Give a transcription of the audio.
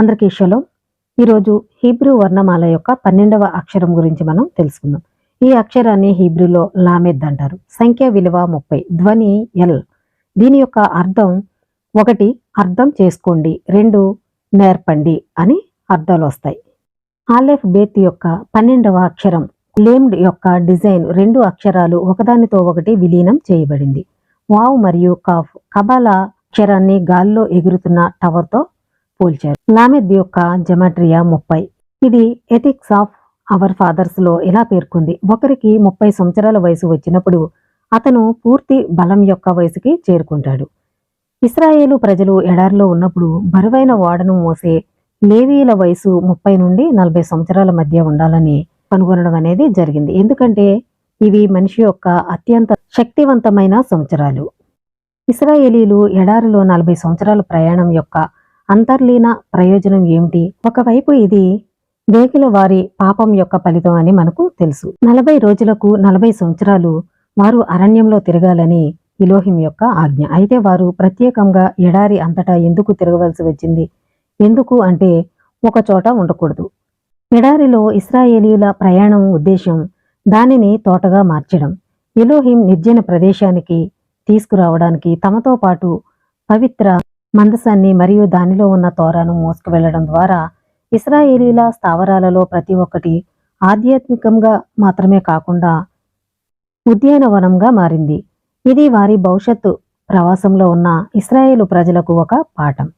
అందరికీ షలో ఈరోజు హీబ్రూ వర్ణమాల యొక్క పన్నెండవ అక్షరం గురించి మనం తెలుసుకుందాం. ఈ అక్షరాన్ని హీబ్రూలో లామెద్ అంటారు. సంఖ్య విలువ ముప్పై ధ్వని ఎల్. దీని యొక్క అర్థం ఒకటి అర్థం చేసుకోండి. రెండు నేర్పండి అని అర్థాలు వస్తాయి. ఆలెఫ్ బేత్ యొక్క పన్నెండవ అక్షరం లేమ్డ్ యొక్క డిజైన్ రెండు అక్షరాలు ఒకదానితో ఒకటి విలీనం చేయబడింది. వావ్ మరియు కాఫ్ కబాలా అక్షరాన్ని గాల్లో ఎగురుతున్న టవర్తో పోల్చారు. లామెద్ యొక్క జమాట్రియా ముప్పై. ఇది ఎథిక్స్ ఆఫ్ అవర్ ఫాదర్స్లో ఇలా పేర్కొంది? ఒకరికి ముప్పై సంవత్సరాల వయసు వచ్చినప్పుడు అతను పూర్తి బలం యొక్క వయసుకి చేరుకుంటాడు. ఇస్రాయేలు ప్రజలు ఎడారిలో ఉన్నప్పుడు బరువైన ఓడను మోసే లేవీల వయసు ముప్పై నుండి నలభై సంవత్సరాల మధ్య ఉండాలని కనుగొనడం అనేది జరిగింది. ఎందుకంటే ఇవి మనిషి యొక్క అత్యంత శక్తివంతమైన సంవత్సరాలు. ఇస్రాయేలీలు ఎడారిలో నలభై సంవత్సరాల ప్రయాణం యొక్క అంతర్లీన ప్రయోజనం ఏమిటి? ఒకవైపు ఇది వేకుల వారి పాపం యొక్క ఫలితం అని మనకు తెలుసు. నలభై రోజులకు నలభై సంవత్సరాలు వారు అరణ్యంలో తిరగాలని ఇలోహిం యొక్క ఆజ్ఞ. అయితే వారు ప్రత్యేకంగా ఎడారి అంతటా ఎందుకు తిరగవలసి వచ్చింది? ఎందుకు అంటే ఒక చోట ఉండకూడదు. ఎడారిలో ఇస్రాయేలీల ప్రయాణం ఉద్దేశం దానిని తోటగా మార్చడం. ఎలోహిం నిర్జన ప్రదేశానికి తీసుకురావడానికి తమతో పాటు పవిత్ర మందసాన్ని మరియు దానిలో ఉన్న తోరాను మోసుకువెళ్ళడం ద్వారా ఇస్రాయేలీల స్థావరాలలో ప్రతి ఒక్కటి ఆధ్యాత్మికంగా మాత్రమే కాకుండా ఉద్యానవనంగా మారింది. ఇది వారి భవిష్యత్తు ప్రవాసంలో ఉన్న ఇస్రాయేలు ప్రజలకు ఒక పాఠం.